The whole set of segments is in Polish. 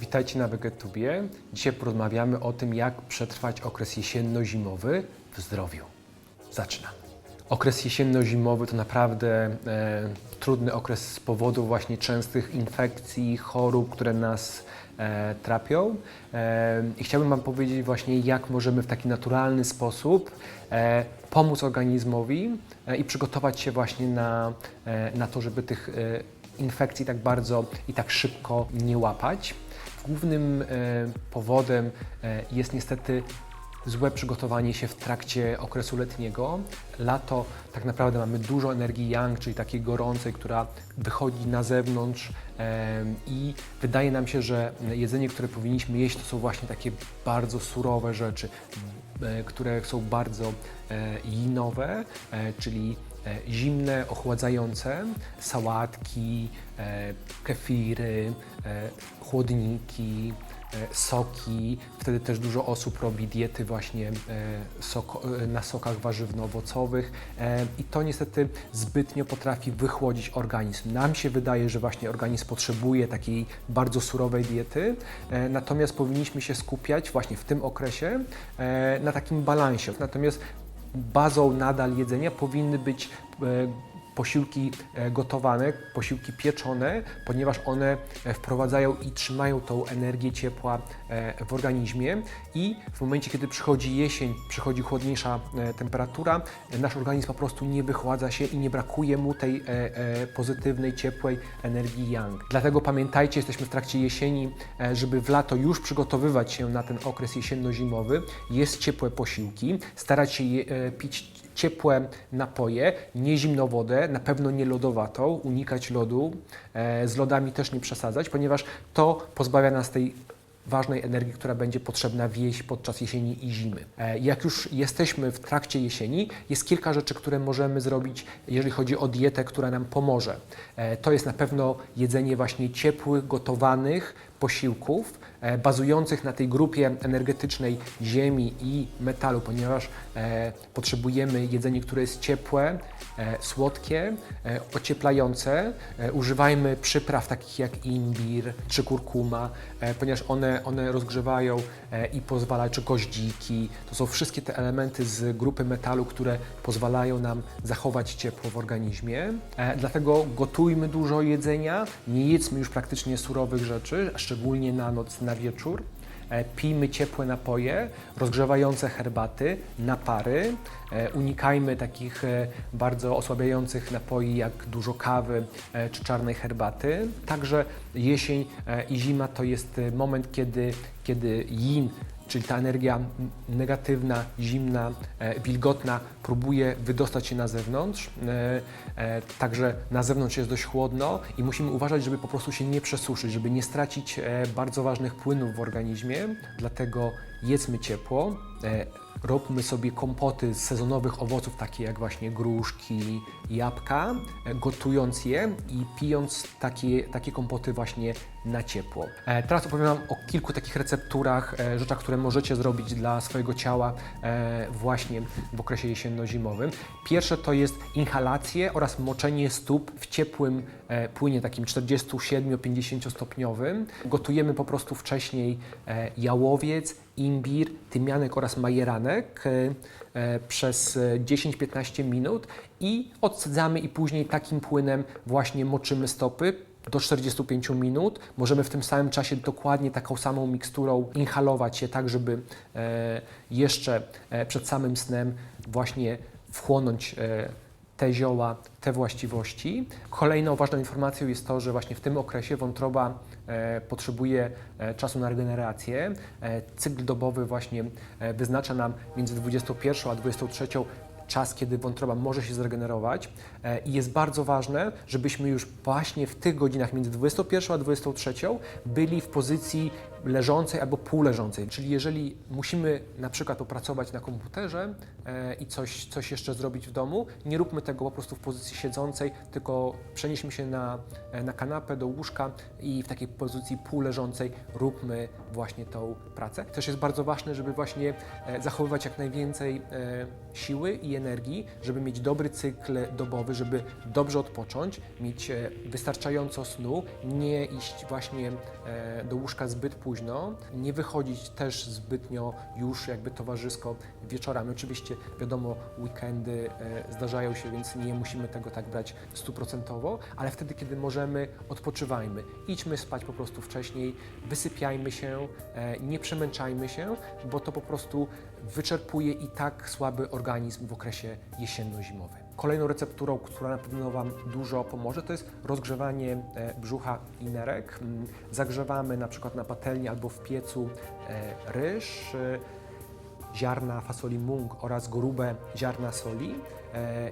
Witajcie na Wegetubie. Dzisiaj porozmawiamy o tym, jak przetrwać okres jesienno-zimowy w zdrowiu. Zaczynamy. Okres jesienno-zimowy to naprawdę e, trudny okres z powodu właśnie częstych infekcji, chorób, które nas e, trapią. E, I chciałbym Wam powiedzieć właśnie, jak możemy w taki naturalny sposób e, pomóc organizmowi e, i przygotować się właśnie na, e, na to, żeby tych e, infekcji tak bardzo i tak szybko nie łapać. Głównym e, powodem e, jest niestety złe przygotowanie się w trakcie okresu letniego. Lato tak naprawdę mamy dużo energii yang, czyli takiej gorącej, która wychodzi na zewnątrz e, i wydaje nam się, że jedzenie, które powinniśmy jeść, to są właśnie takie bardzo surowe rzeczy, które są bardzo e, linowe, e, czyli zimne, ochładzające, sałatki, e, kefiry, e, chłodniki, e, soki. Wtedy też dużo osób robi diety właśnie e, e, na sokach warzywno-owocowych e, i to niestety zbytnio potrafi wychłodzić organizm. Nam się wydaje, że właśnie organizm potrzebuje takiej bardzo surowej diety, e, natomiast powinniśmy się skupiać właśnie w tym okresie e, na takim balansie. Natomiast bazą nadal jedzenia powinny być e, posiłki e, gotowane, posiłki pieczone, ponieważ one e, wprowadzają i trzymają tą energię ciepła e, w organizmie i w momencie, kiedy przychodzi jesień, przychodzi chłodniejsza temperatura, nasz organizm po prostu nie wychładza się i nie brakuje mu tej pozytywnej, ciepłej energii yang. Dlatego pamiętajcie, jesteśmy w trakcie jesieni, żeby w lato już przygotowywać się na ten okres jesienno-zimowy, jest ciepłe posiłki, starać się je, pić ciepłe napoje, nie zimną wodę, na pewno nie lodowatą, unikać lodu, e, z lodami też nie przesadzać, ponieważ to pozbawia nas tej ważnej energii, która będzie potrzebna wieś podczas jesieni i zimy. E, Jak już jesteśmy w trakcie jesieni, jest kilka rzeczy, które możemy zrobić, jeżeli chodzi o dietę, która nam pomoże. E, To jest na pewno jedzenie właśnie ciepłych, gotowanych posiłków, e, bazujących na tej grupie energetycznej ziemi i metalu, ponieważ e, potrzebujemy jedzenie, które jest ciepłe, e, słodkie, ocieplające. Używajmy przypraw takich jak imbir czy kurkuma, ponieważ one, one rozgrzewają i pozwalają, czy goździki. To są wszystkie te elementy z grupy metalu, które pozwalają nam zachować ciepło w organizmie. Dlatego gotujmy dużo jedzenia, nie jedzmy już praktycznie surowych rzeczy, szczególnie na noc, na wieczór. E, Pijmy ciepłe napoje, rozgrzewające herbaty, napary. E, Unikajmy takich e, bardzo osłabiających napoi jak dużo kawy czy czarnej herbaty. Także jesień i zima to jest moment, kiedy, kiedy yin czyli ta energia negatywna, zimna, e, wilgotna próbuje wydostać się na zewnątrz. E, e, także na zewnątrz jest dość chłodno i musimy uważać, żeby po prostu się nie przesuszyć, żeby nie stracić bardzo ważnych płynów w organizmie. Dlatego jedzmy ciepło. E, Róbmy sobie kompoty z sezonowych owoców, takie jak właśnie gruszki, jabłka, e, gotując je i pijąc takie, takie kompoty właśnie na ciepło. E, Teraz opowiem Wam o kilku takich recepturach, rzeczach, które możecie zrobić dla swojego ciała właśnie w okresie jesienno-zimowym. Pierwsze to jest inhalacje oraz moczenie stóp w ciepłym płynie, takim 47-50 stopniowym. Gotujemy po prostu wcześniej jałowiec, imbir, tymianek oraz majeranek e, e, przez e, 10-15 minut i odsadzamy i później takim płynem właśnie moczymy stopy do 45 minut. Możemy w tym samym czasie dokładnie taką samą miksturą inhalować się tak, żeby e, jeszcze e, przed samym snem właśnie wchłonąć e, te zioła, te właściwości. Kolejną ważną informacją jest to, że właśnie w tym okresie wątroba e, potrzebuje e, czasu na regenerację. E, cykl dobowy właśnie wyznacza nam między 21 a 23 czas, kiedy wątroba może się zregenerować i jest bardzo ważne, żebyśmy już właśnie w tych godzinach między 21 a 23 byli w pozycji leżącej albo półleżącej. Czyli jeżeli musimy na przykład popracować na komputerze e, i coś, coś jeszcze zrobić w domu, nie róbmy tego po prostu w pozycji siedzącej, tylko przenieśmy się na, e, na kanapę, do łóżka i w takiej pozycji półleżącej róbmy właśnie tą pracę. Też jest bardzo ważne, żeby właśnie e, zachowywać jak najwięcej siły i energii, żeby mieć dobry cykl dobowy, żeby dobrze odpocząć, mieć wystarczająco snu, nie iść właśnie do łóżka zbyt późno, nie wychodzić też zbytnio już jakby towarzysko wieczorami. Oczywiście wiadomo, weekendy e, zdarzają się, więc nie musimy tego tak brać stuprocentowo, ale wtedy, kiedy możemy, odpoczywajmy. Idźmy spać po prostu wcześniej, wysypiajmy się, e, nie przemęczajmy się, bo to po prostu wyczerpuje i tak słaby organizm w okresie jesienno-zimowym. Kolejną recepturą, która na pewno Wam dużo pomoże, to jest rozgrzewanie e, brzucha i nerek. Mm, Zagrzewamy na przykład na patelni albo w piecu e, ryż, e, ziarna fasoli mung oraz grube ziarna soli.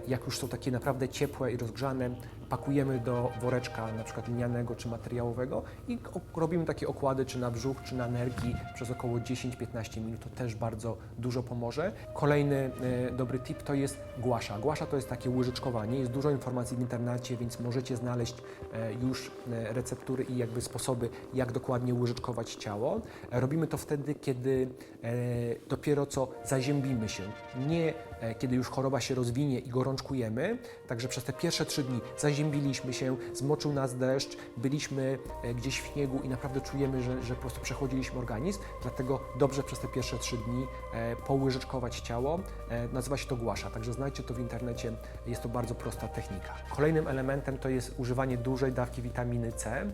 Jak już są takie naprawdę ciepłe i rozgrzane, pakujemy do woreczka na przykład linianego czy materiałowego i robimy takie okłady czy na brzuch, czy na nerki przez około 10-15 minut. To też bardzo dużo pomoże. Kolejny e, dobry tip to jest głasza. Głasza to jest takie łyżeczkowanie. Jest dużo informacji w internecie, więc możecie znaleźć e, już e, receptury i jakby sposoby, jak dokładnie łyżeczkować ciało. Robimy to wtedy, kiedy dopiero co zaziębimy się. Nie kiedy już choroba się rozwinie i gorączkujemy. Także przez te pierwsze trzy dni zaziębiliśmy się, zmoczył nas deszcz, byliśmy e, gdzieś w śniegu i naprawdę czujemy, że, że po prostu przechodziliśmy organizm. Dlatego dobrze przez te pierwsze trzy dni e, połyżeczkować ciało. E, nazywa się to głasza, także znajdźcie to w internecie. Jest to bardzo prosta technika. Kolejnym elementem to jest używanie dużej dawki witaminy C.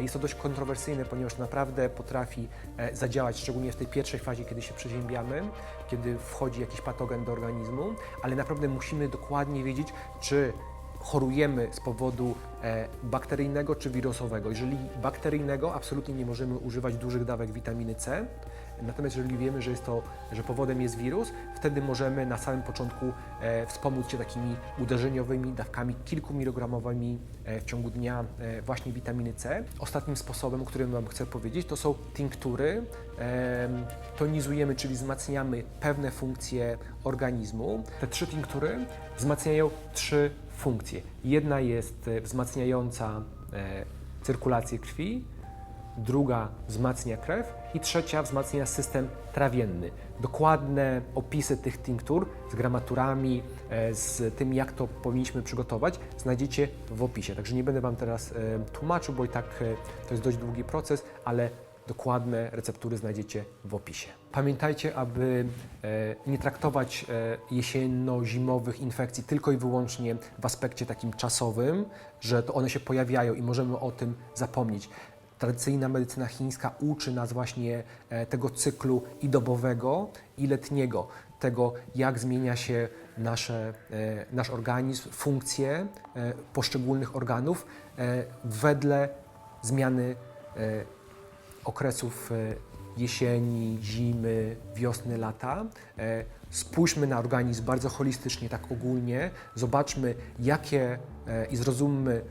Jest to dość kontrowersyjne, ponieważ naprawdę potrafi zadziałać, szczególnie w tej pierwszej fazie, kiedy się przeziębiamy, kiedy wchodzi jakiś patogen do organizmu, ale naprawdę musimy dokładnie wiedzieć, czy chorujemy z powodu e, bakteryjnego czy wirusowego. Jeżeli bakteryjnego, absolutnie nie możemy używać dużych dawek witaminy C. Natomiast jeżeli wiemy, że jest to, że powodem jest wirus, wtedy możemy na samym początku e, wspomóc się takimi uderzeniowymi dawkami kilkumilogramowymi e, w ciągu dnia e, właśnie witaminy C. Ostatnim sposobem, o którym Wam chcę powiedzieć, to są tinktury. Tonizujemy, czyli wzmacniamy pewne funkcje organizmu. Te trzy tinktury wzmacniają trzy funkcje. Jedna jest wzmacniająca cyrkulację krwi, druga wzmacnia krew i trzecia wzmacnia system trawienny. Dokładne opisy tych tinktur z gramaturami, e, z tym jak to powinniśmy przygotować znajdziecie w opisie. Także nie będę Wam teraz e, tłumaczył, bo i tak e, to jest dość długi proces, ale dokładne receptury znajdziecie w opisie. Pamiętajcie, aby nie traktować jesienno-zimowych infekcji tylko i wyłącznie w aspekcie takim czasowym, że to one się pojawiają i możemy o tym zapomnieć. Tradycyjna medycyna chińska uczy nas właśnie e, tego cyklu i dobowego, i letniego, tego jak zmienia się nasze, e, nasz organizm, funkcje e, poszczególnych organów wedle zmiany okresów jesieni, zimy, wiosny, lata. Spójrzmy na organizm bardzo holistycznie, tak ogólnie. Zobaczmy, jakie i zrozummy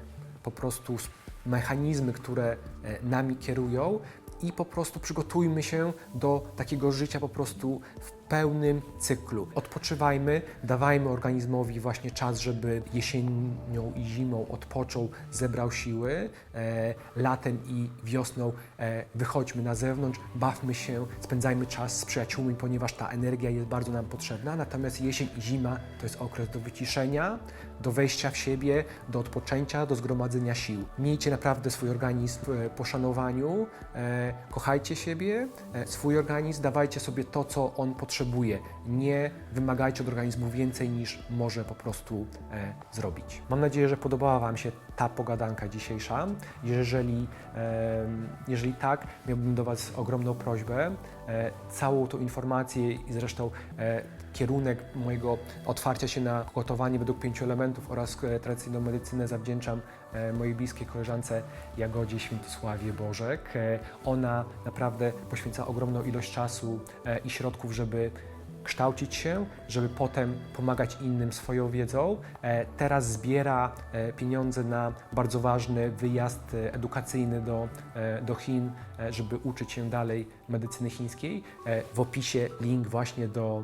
po prostu mechanizmy, które e, nami kierują i po prostu przygotujmy się do takiego życia po prostu w pełnym cyklu. Odpoczywajmy, dawajmy organizmowi właśnie czas, żeby jesienią i zimą odpoczął, zebrał siły. E, latem i wiosną e, wychodźmy na zewnątrz, bawmy się, spędzajmy czas z przyjaciółmi, ponieważ ta energia jest bardzo nam potrzebna. Natomiast jesień i zima to jest okres do wyciszenia, do wejścia w siebie, do odpoczęcia, do zgromadzenia sił. Miejcie naprawdę swój organizm w e, poszanowaniu, e, kochajcie siebie, e, swój organizm, dawajcie sobie to, co on potrzebuje. Nie wymagajcie od organizmu więcej niż może po prostu e, zrobić. Mam nadzieję, że podobała Wam się ta pogadanka dzisiejsza. Jeżeli, jeżeli tak, miałbym do Was ogromną prośbę. E, całą tą informację i zresztą e, kierunek mojego otwarcia się na gotowanie według pięciu elementów oraz e, tradycyjną medycynę zawdzięczam mojej bliskiej koleżance Jagodzie Świętosławie Bożek. Ona naprawdę poświęca ogromną ilość czasu i środków, żeby kształcić się, żeby potem pomagać innym swoją wiedzą. E, Teraz zbiera e, pieniądze na bardzo ważny wyjazd e, edukacyjny do, do Chin, żeby uczyć się dalej medycyny chińskiej. W opisie link właśnie do,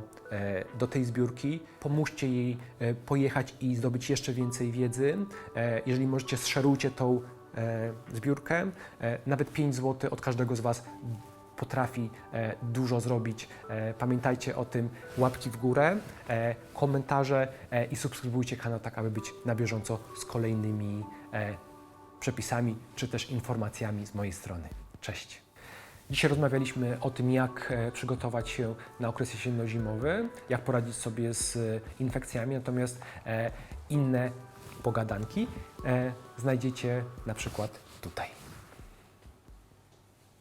do tej zbiórki. Pomóżcie jej pojechać i zdobyć jeszcze więcej wiedzy. Jeżeli możecie, szerujcie tą zbiórkę. Nawet 5 zł od każdego z Was potrafi e, dużo zrobić. E, pamiętajcie o tym, łapki w górę, e, komentarze i subskrybujcie kanał, tak aby być na bieżąco z kolejnymi przepisami czy też informacjami z mojej strony. Cześć! Dzisiaj rozmawialiśmy o tym, jak przygotować się na okres jesienno-zimowy, jak poradzić sobie z infekcjami, natomiast inne pogadanki znajdziecie na przykład tutaj.